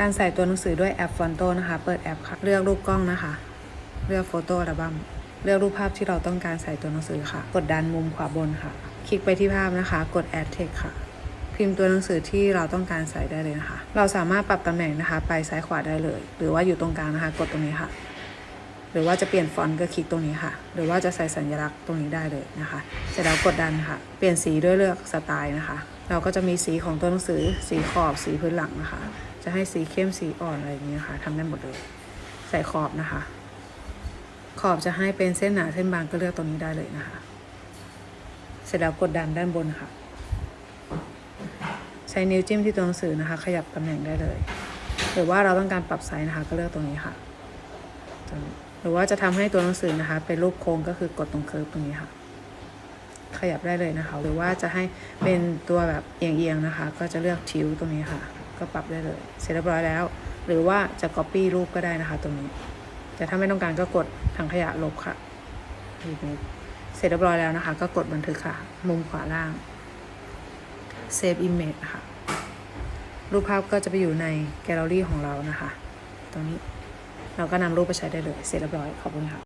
การใส่ตัวหนังสือด้วยแอปฟอนโตนะคะ เปิดแอปค่ะ เลือกรูปกล้องนะคะ เลือกโฟโต้อัลบั้มเลือกรูปภาพที่เราต้องการใส่ตัวหนังสือค่ะ กดดันมุมขวาบนค่ะ คลิกไปที่ภาพนะคะ กด add text ค่ะ พิมพ์ตัวหนังสือที่เราต้องการใส่ได้เลยนะคะ เราสามารถปรับตำแหน่งนะคะ ไปซ้ายขวาได้เลย หรือว่าอยู่ตรงกลางนะคะ กดตรงนี้ค่ะ หรือว่าจะเปลี่ยนฟอนต์ก็คลิกตรงนี้ค่ะ หรือว่าจะใส่สัญลักษณ์ตรงนี้ได้เลยนะคะ เสร็จแล้วกดดันค่ะ เปลี่ยนสีด้วยเลือกสไตล์นะคะ เราก็จะมีสีของตัวหนังสือ สีขอบ สีพื้นหลังนะคะ จะให้สีเข้ม สีอ่อนอะไรอย่างนี้นะคะทำได้หมดเลย ใส่ขอบนะคะ ขอบจะให้เป็นเส้นหนาเส้นบางก็เลือกตรงนี้ได้เลยนะคะ เสร็จแล้วกดดันด้านบนค่ะ ใช้นิ้วจิ้มที่ตัวหนังสือนะคะ ขยับตำแหน่งได้เลย หรือว่าเราต้องการปรับไซส์นะคะ ก็เลือกตรงนี้ค่ะ หรือว่าจะทำให้ตัวหนังสือนะคะ เป็นรูปโค้งก็คือกดตรงเคิร์ฟตรงนี้ค่ะ ขยับได้เลยนะคะ หรือว่าจะให้เป็นตัวแบบเอียงๆนะคะ ก็จะเลือกทิวตรงนี้ค่ะ ก็ปรับได้เลย เสร็จเรียบร้อยแล้ว หรือว่าจะ copy รูปก็ได้นะคะ ตรงนี้ แต่ถ้าไม่ต้องการก็กดถังขยะลบค่ะรีมูฟเสร็จเรียบร้อยแล้วนะคะ ก็กดบันทึกค่ะ มุมขวาล่าง save image นะคะรูปภาพก็จะไปอยู่ในแกลเลอรี่ของเรานะคะ ตรงนี้เราก็นำรูปไปใช้ได้เลย เสร็จเรียบร้อย ขอบคุณค่ะ